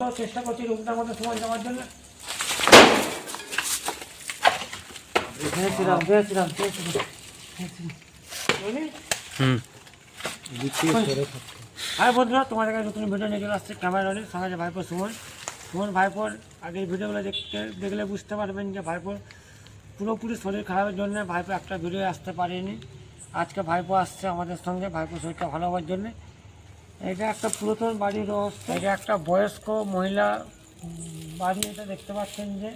চেষ্টা করছি রুমটার মধ্যে সময় যাওয়ার জন্য। হাই বন্ধুরা তোমাদের কাছে নতুন ভিডিও নিয়ে চলে আসছে। ক্যামেরা রনি সঙ্গে আছে ভাইপো সুমন। সুমন ভাইপোর আগের ভিডিওগুলো দেখতে দেখলে বুঝতে পারবেন যে ভাইপোর পুরোপুরি শরীর খারাপের জন্য ভাইপো একটা ভিডিও আসতে পারেনি। আজকে ভাইপো আসছে আমাদের সঙ্গে ভাইপো শরীরটা ভালো হওয়ার জন্যে। এটা একটা পুরাতন বাড়ির রহস্য এটা একটা বয়স্ক মহিলা বাড়ি, এটা দেখতে পাচ্ছেন যে।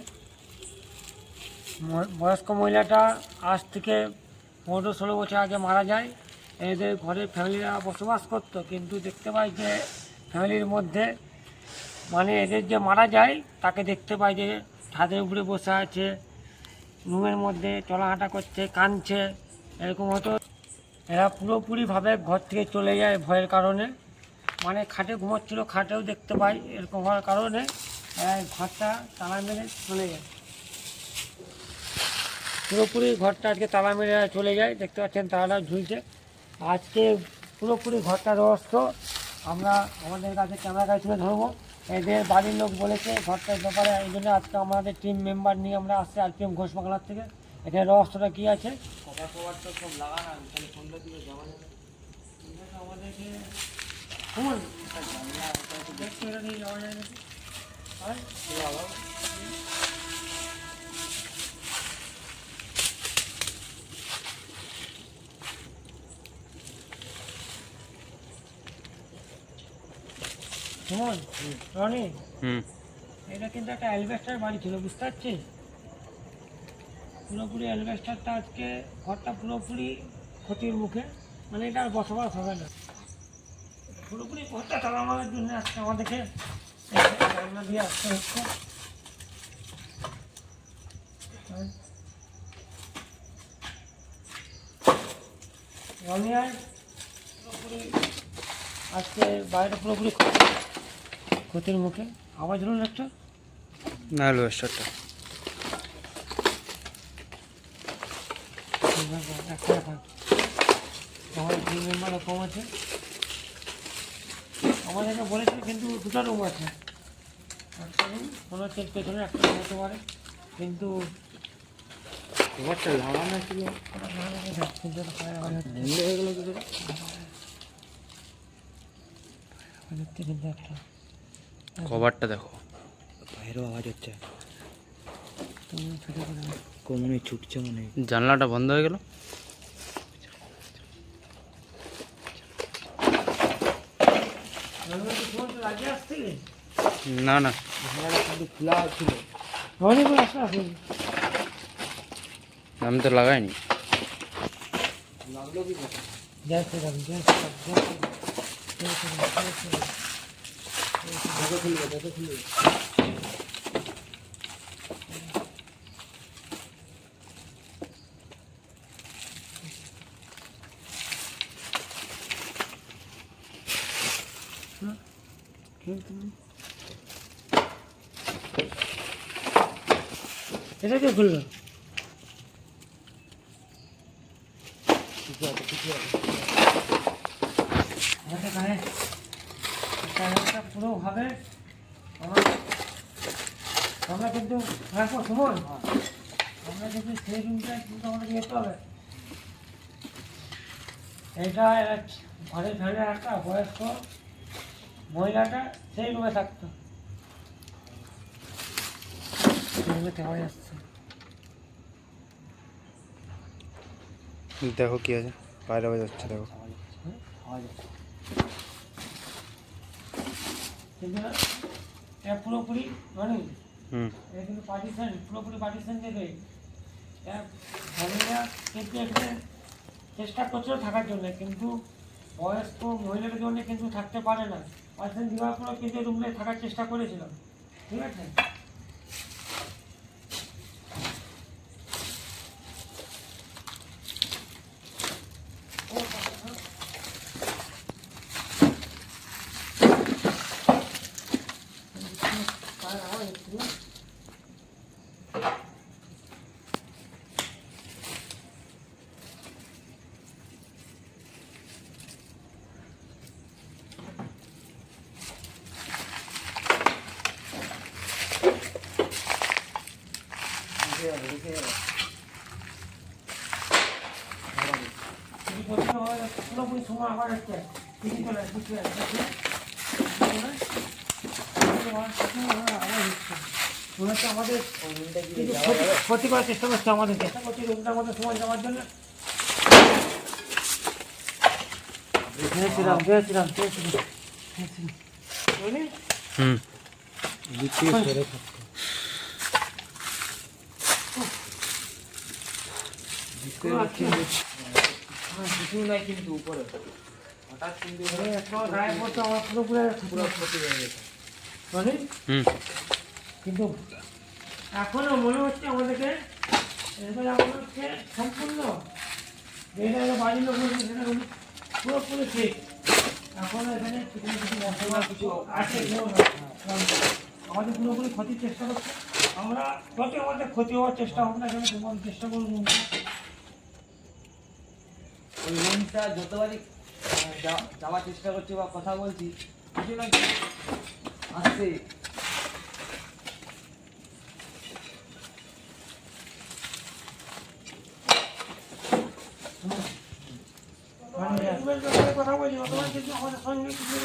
বয়স্ক মহিলাটা আজ থেকে পনেরো ষোলো বছর আগে মারা যায়। এদের ঘরে ফ্যামিলিরা বসবাস করতো, কিন্তু দেখতে পাই যে ফ্যামিলির মধ্যে মানে এদের যে মারা যায়, তাকে দেখতে পাই যে ছাদের উপরে বসে আছে, রুমের মধ্যে চলাহাঁটা করছে, কাঁদছে, এরকম হতো। এরা পুরোপুরিভাবে ঘর থেকে চলে যায় ভয়ের কারণে। মানে খাটে ঘুমোচ্ছিল খাটেও দেখতে পাই এরকম হওয়ার কারণে ঘরটা তালা মেরে চলে যায়। পুরোপুরি ঘরটা আজকে তালা মেরে চলে যায় দেখতে পাচ্ছেন তালাটা ঝুলছে। আজকে পুরোপুরি ঘরটা রহস্য আমরা আমাদের কাছে ক্যামেরা কাছে তুলে ধরবো। এদের বাড়ির লোক বলেছে ঘরটার ব্যাপারে এই জন্য আজকে আমাদের টিম মেম্বার নিয়ে আমরা আসছি আর পি এম ঘোষ বাংলার থেকে। এখানে রহস্যটা কী আছে? আমাদেরকে সুমন রনি হুম। এটা কিন্তু একটা অ্যালবেস্টার বাড়ি ছিল, বুঝতে পারছিস? পুরোপুরি অ্যালবেস্টারটা আজকে ঘরটা পুরোপুরি ক্ষতির মুখে মানে এটা আর বসবাস হবে না। পুরোপুরি ঘরটা তালা মারার জন্য আজকে আমাদেরকে রান্না দিয়ে আসতে হচ্ছে। পুরোপুরি আজকে বাইরে পুরোপুরি ক্ষতির মুখে আওয়াজ হলো একটা? না হলো একটা মেম্বার কম আছে। আমাদেরকে বলেছে কিন্তু দুটো রুম আছে। একটা রুম মনে হচ্ছে পেছনে একটা রুম হতে পারে কিন্তু ঘরটা লাগানো ছিল। বন্ধ হয়ে গেল কি করে কিন্তু একটা কভারটা দেখো বাইরেও আওয়াজ হচ্ছে। কমনে ছুটছে মনে জানলাটা বন্ধ হয়ে গেল রনি কি তোমার তো লাগিয়ে আসছে কি? না না। খোলা ছিল আমি তো লাগাইনি। লাগল কি এটা কে খুললো? টায়ারটা পুরোভাবে আমরা কিন্তু কিন্তু সেই কিন্তু যেতে হবে এটা ঘরে ফেলে একটা বয়স্ক। মহিলাটা সেই রুমে থাকতো যাচ্ছে দেখো কি আছে বাইরে আওয়াজ হচ্ছে দেখো। পুরোপুরি মানে হুম। এটা কিন্তু পার্টিশন পুরোপুরি পার্টিশন দেবে ফ্যামিলিরা কিন্তু এখানে চেষ্টা করছিল থাকার জন্য কিন্তু বয়স্ক মহিলাদের জন্য কিন্তু থাকতে পারে না। পার্টিশন দেওয়ার পর কিন্তু রুমে থাকার চেষ্টা করেছিলাম। ঠিক আছে? পুরোপুরি সময় আবার তিনি চলে আমাদের ক্ষতি- করার চেষ্টা করছে আমাদেরকে চেষ্টা করছে রোগটার মধ্যে সময় যাওয়ার জন্য? হুম পুরো আছে। কিন্তু ক্ষতি হয়ে গেছে? কিন্তু এখনও মনে হচ্ছে আমাদেরকে সম্পূর্ণ সেটা পুরোপুরি ঠিক এখনও এখানে কিছু কিছু আমাদের পুরোপুরি ক্ষতির চেষ্টা করছে আমরা যত আমাদের ক্ষতি হওয়ার চেষ্টা হোক না কেন তোমার চেষ্টা করব ওই রুমটা যতবারই যাওয়ার চেষ্টা করছি বা কথা বলছি, কিছু না আসছে কথা কিন্তু আমাদের সঙ্গে কিছু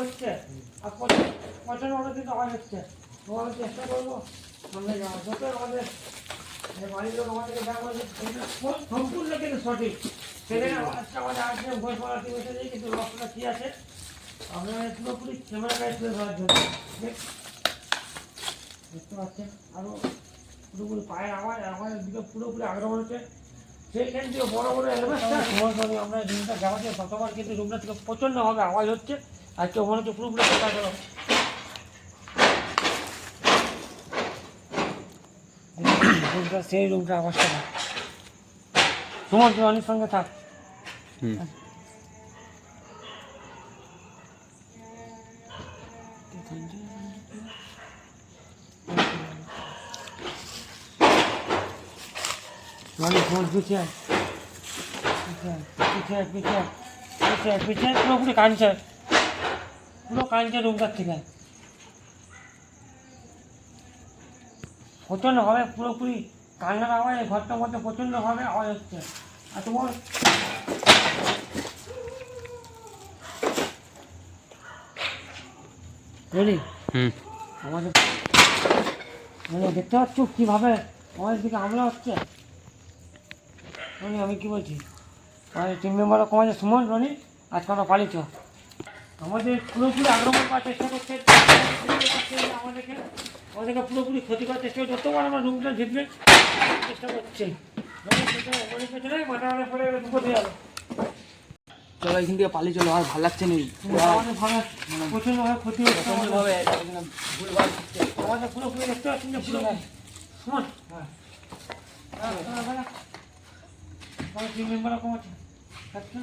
হচ্ছে আর চেষ্টা করব যত আমাদের বাড়ির লোক আমাদেরকে সম্পূর্ণ সঠিক আজকে কিন্তু রক্তটা কি আছে? পুরোপুরি তুলে ধরার জন্য। দেখ- দেখতে পাচ্ছেন? আরও পুরোপুরি পায়ের আওয়াজ দিকে পুরোপুরি আগ্রহ হচ্ছে। সেইখান থেকে বড় বড় সময় আমরা রুমটা যাওয়াতে কিন্তু রুমটা থেকে প্রচণ্ডভাবে আওয়াজ হচ্ছে। আর কেউ মনে হচ্ছে পুরোপুরি গেল রুমটা সেই রুমটা আওয়াজটা না সুমন তুই অনেক সঙ্গে থাক। হুম। মানে ফোন পিছিয়ে পিছিয়ে পিছিয়ে পিছিয়ে পিছিয়ে পিছিয়ে পুরোপুরি কাঁদছে। পুরো কাঁদছে রুমটার থেকে। প্রচণ্ড হবে পুরোপুরি। কান্নার আওয়াজ এই ঘরটার মধ্যে প্রচণ্ড হবে আওয়াজ হচ্ছে। আর তোমার বুঝলি আমাদের মানে দেখতে পাচ্ছ কীভাবে আমাদের দিকে হামলা হচ্ছে? রনি আমি কি বলছি? আমাদের টিম মেম্বাররা কমাচ্ছে। সুমন রনি আজকে আমরা পালিত আমাদের পুরোপুরি আক্রমণ করার চেষ্টা করছে। আমাদেরকে আমাদেরকে পুরোপুরি ক্ষতি করার চেষ্টা করছে। যতবার আমরা রুমটা জিতবে চেষ্টা করছে। চলো এখান থেকে পালিয়ে চলো আর ভালো লাগছে না প্রচণ্ডভাবে ক্ষতি হচ্ছে আমাদের। পুরোপুরি দেখতে পাচ্ছেন যে পুরো সুমন হ্যাঁ। হ্যাঁ হ্যাঁ হ্যাঁ। টিম মেম্বাররা কম আছে। আচ্ছা